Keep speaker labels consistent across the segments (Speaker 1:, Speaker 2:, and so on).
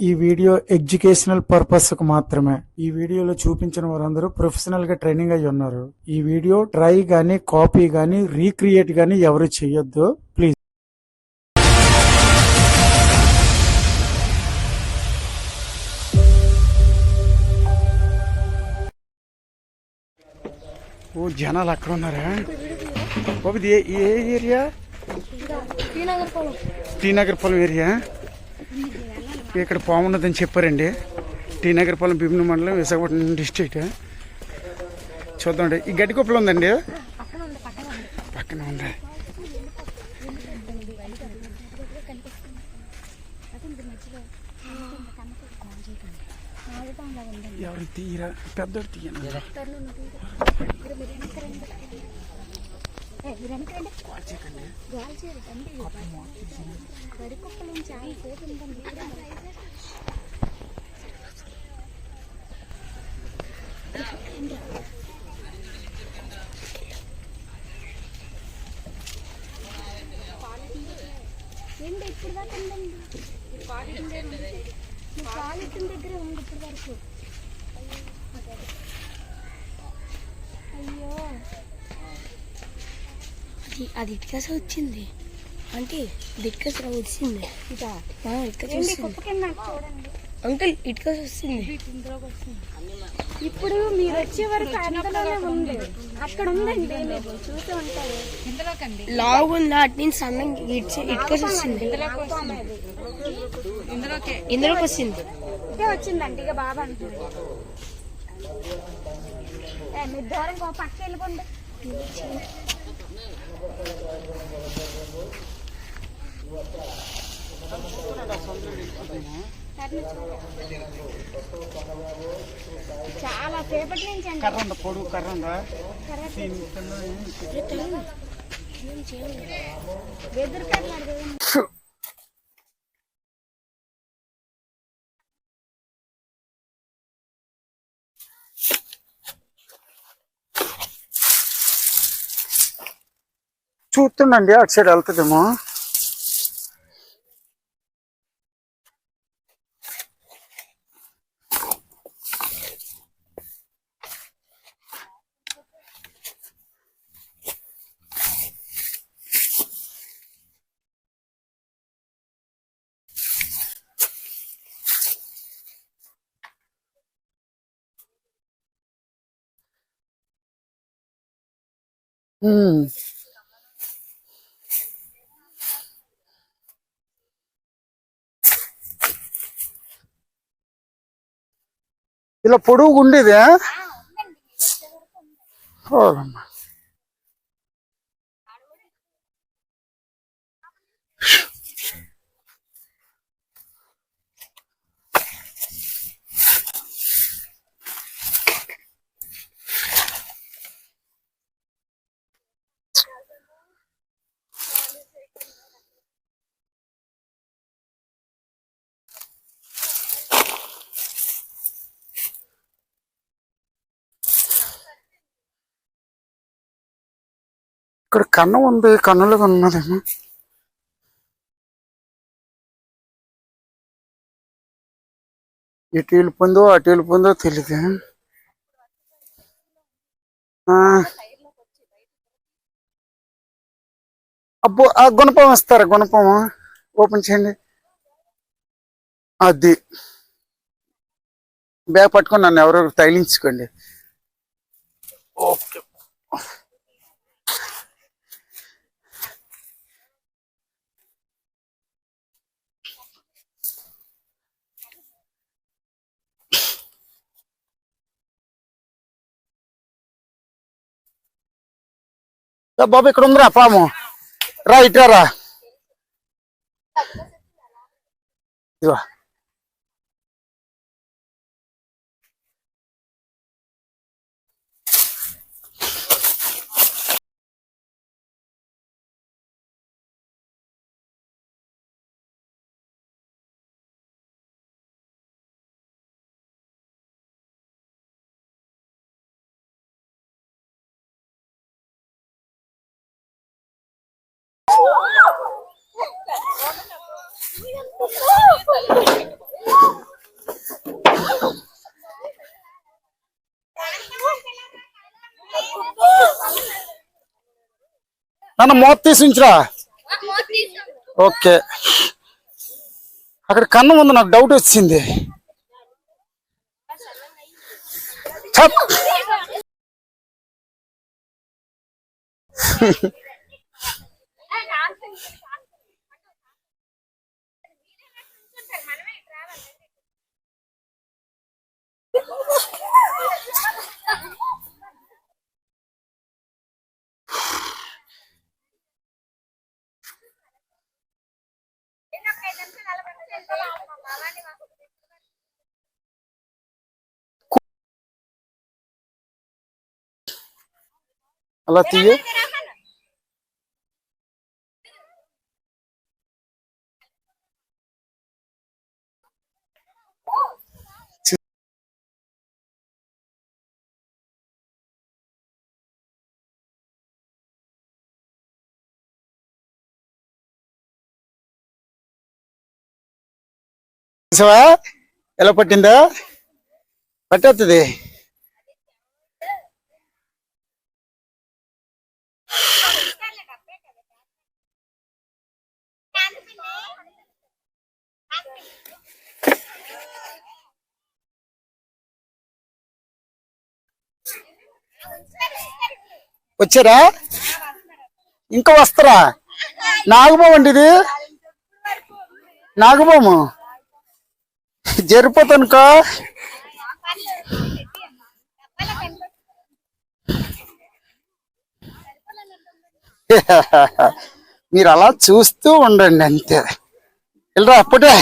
Speaker 1: ఈ video educational పర్పస్కు మాత్రమే. ఈ వీడియోలో చూపించిన వారందరూ ప్రొఫెషనల్గా ట్రైనింగ్ అయి ఉన్నారు. ఈ వీడియో ట్రై గానీ కాపీ గానీ రీక్రియేట్ గానీ ఎవరు చేయొద్దు. ప్లీజ్. ఓ జనాలు అక్కడ ఉన్నారా? ఇది ఏ ఏరియా?
Speaker 2: శ్రీనగర్
Speaker 1: టీనగర్ పొలం ఏరియా? ఇక్కడ పాము ఉన్నదని చెప్పారండి. టీ నగరపాలెం భీమిని మండలం విశాఖపట్నం డిస్ట్రిక్ట్. చూద్దామండి ఈ గడ్డి కుప్పలు ఉందండి?
Speaker 2: పక్కన ఉంది.
Speaker 1: ఎవరు తీయరా పెద్దోడు తీయను?
Speaker 2: టర్న్ మీరు మీరు వెనక్కి రండి ఏ, మీరు వెనక్కి రండి గాలి చేయరు రండి వరి కుప్పలు ఏం చాలా సేపు ఉందండి ఏంటి ఇప్పుడు దాకా ఉందండి మీ కాలు దగ్గరే ఉంది ఇప్పటి వరకు అయ్యో
Speaker 3: అది ఇటుకస వచ్చింది? అంటే ఇటుకస వచ్చింది? వస్తుంది అంకుల్ ఇటుకస వస్తుంది.
Speaker 2: ఇప్పుడు మీరు వచ్చే వరకు అందులోనే ఉంది. అక్కడ ఉందండి మీరు చూసి ఉంటారు.
Speaker 3: లావు ఉందా అటు నుంచి సన్నంగా ఇటు ఇటుకస వస్తుంది. ఇందులోకి. వస్తుంది.
Speaker 2: ఇదే వచ్చిందండి ఇక బాబా అంటుంది ఏ, మీరు దూరం పక్క వెళ్ళిపోండి. చాలా సేపటి నుంచి
Speaker 1: కర్ర ఉందా? పొడుగు కర్ర ఉందా?
Speaker 2: వెదురు
Speaker 1: చూస్తుండండి అటు సైడ్ వెళ్తుందేమో Hmm. ఇలా పొడుగు ఉండేది ఓలమ్మ. ఇక్కడ కన్నం ఉంది కన్నులుగా ఉన్నదేమో ఇటు వెళ్ళిపోయిందో అటు వెళ్ళిపోయిందో తెలియదు ఆ. అబ్బో ఆ గుణపం ఇస్తారా గుణపం. ఓపెన్ చేయండి. అది. బ్యాగ్ పట్టుకొని నన్ను ఎవరో తగిలించుకోండి. ఓకే. బాబు ఇక్కడ ఉందిరా పాము. రా ఇట్రా రా. ఇదిగో. నన్ను మోత తీసించరా. ఓకే. అక్కడ కన్నం ఉంది నాకు డౌట్ వచ్చింది. చెప్. అలా తీయ చూసావా? ఎలా పట్టిందా? పట్టేస్తుంది వచ్చారా? ఇంకా వస్తారా? నాగబాబు అండి ఇది? నాగబాము జరిపోతానుకో? మీరు అలా చూస్తూ ఉండండి అంతే. ఇలా అప్పుడే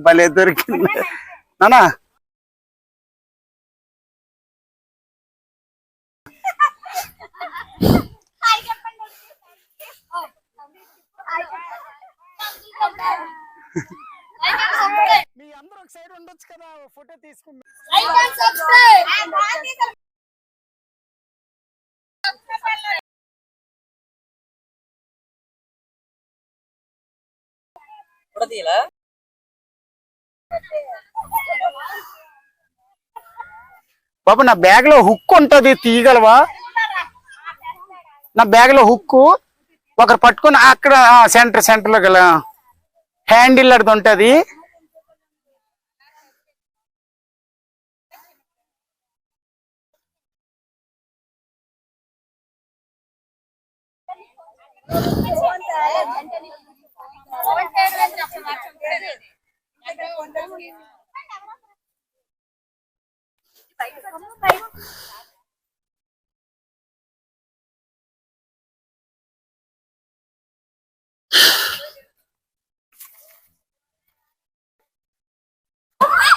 Speaker 1: భలే దొరికింది నానా
Speaker 2: హాయ్ చెప్పండి హాయ్ చెప్పండి
Speaker 1: మీ అందరూ ఒక సైడ్ ఉండొచ్చు కదా ఫోటో తీసుకుందాం.
Speaker 2: లైక్ అండ్ సబ్స్క్రైబ్
Speaker 1: బాబు నా బ్యాగ్లో హుక్ ఉంటది తీయగలవా? నా బ్యాగ్లో హుక్ ఒకరు పట్టుకొని అక్కడ సెంటర్ సెంటర్లో గల హ్యాండిల్ అడిది ఉంటది.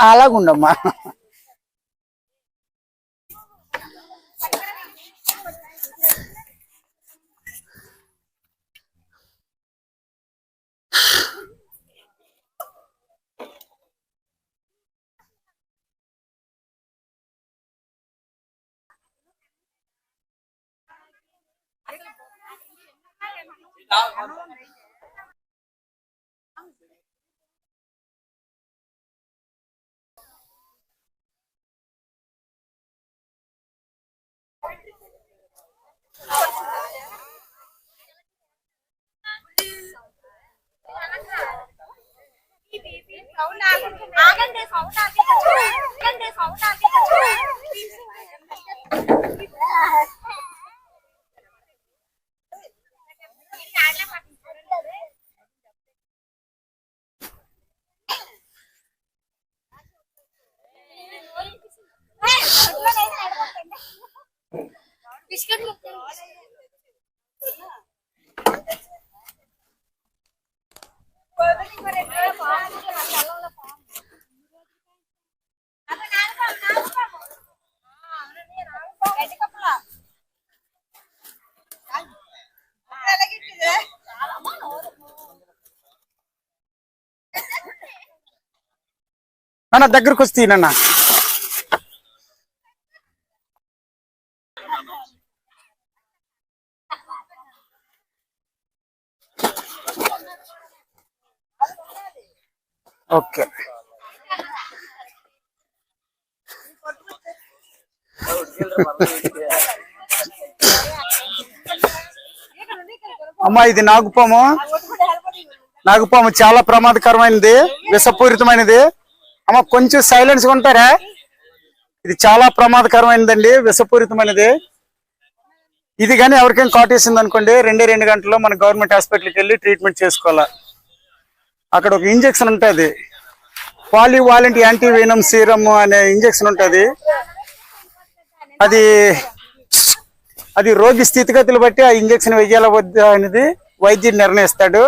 Speaker 1: అలాగుండమ్మా.
Speaker 2: ఆగండి సౌండ్ ఆగండి సౌండ్ బిస్కెట్
Speaker 1: అన్న దగ్గరకు వస్తే నన్న ఓకే. అమ్మా ఇది నాగుపాము. నాగుపాము చాలా ప్రమాదకరమైనది విషపూరితమైనది. అమ్మ కొంచెం సైలెన్స్ ఉంటారా? ఇది చాలా ప్రమాదకరమైనదండి విషపూరితమైనది. ఇది కానీ ఎవరికైనా కాటేసింది అనుకోండి రెండే రెండు గంటల్లో మన గవర్నమెంట్ హాస్పిటల్కి వెళ్ళి ట్రీట్మెంట్ చేసుకోవాలా. అక్కడ ఒక ఇంజెక్షన్ ఉంటుంది. పాలివాలెంట్ యాంటీ వెనమ్ సీరమ్ అనే ఇంజెక్షన్ ఉంటుంది. అది అది రోగి స్థితిగతులు బట్టి ఆ ఇంజెక్షన్ వేయాల వద్దా అనేది వైద్యుడు నిర్ణయిస్తాడు.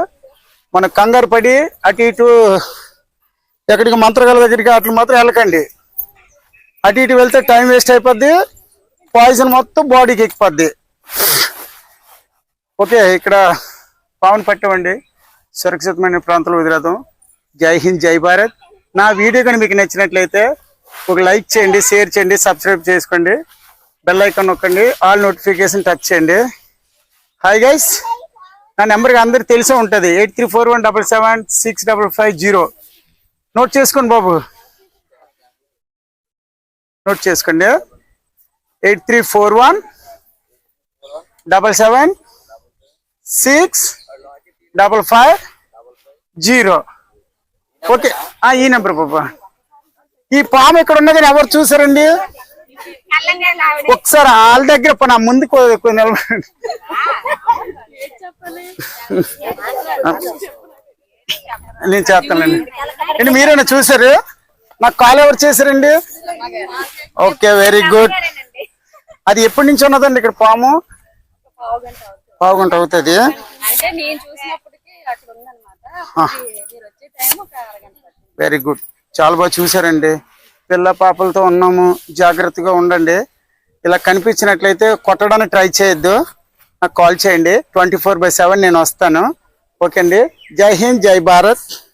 Speaker 1: మన కంగారు పడి అటు ఇటు ఎక్కడికి మంత్రగాల దగ్గరికి అట్లా మాత్రం వెళ్ళకండి. అటు ఇటు వెళ్తే టైం వేస్ట్ అయిపోద్ది. పాయిజన్ మొత్తం బాడీకి ఎక్కిపోద్ది. ఓకే ఇక్కడ పావన్ పట్టమండి. సురక్షితమైన ప్రాంతంలో వదిలేద్దాం. జై హింద్ జై భారత్. నా వీడియో కానీ మీకు నచ్చినట్లయితే ఒక లైక్ చేయండి షేర్ చేయండి సబ్స్క్రైబ్ చేసుకోండి. బెల్ ఐకాన్ నొక్కండి ఆల్ నోటిఫికేషన్ టచ్ చేయండి. Hi guys. నా నెంబర్కి అందరికి తెలిసే ఉంటుంది. Eight three four one double seven six double five zero. Note చేసుకోండి బాబు. నోట్ చేసుకోండి. Eight three four one double seven six double five zero. Okay. ఆ, ఈ నెంబర్ బాబా. ఈ పాము ఇక్కడ ఉన్నదని ఎవరు చూసారండి? ఒకసారి వాళ్ళ దగ్గర నా ముందు నిలబడండి. నేను చేస్తానండి ఏంటి మీరేనా చూసారు? నాకు కాల్ ఎవరు చేశారండి? ఓకే వెరీ గుడ్ అది ఎప్పటి నుంచి ఉన్నదండి ఇక్కడ పాము? పావుగంట అవుతుంది. వెరీ గుడ్ చాలా బాగా చూసారండి పిల్ల పాపలతో ఉన్నాము. జాగ్రత్తగా ఉండండి. ఇలా కనిపించినట్లయితే కొట్టడానికి ట్రై చేయొద్దు. నాకు కాల్ చేయండి. ట్వంటీ ఫోర్ బై సెవెన్ నేను వస్తాను. ఓకే అండి. జై హింద్ జై భారత్.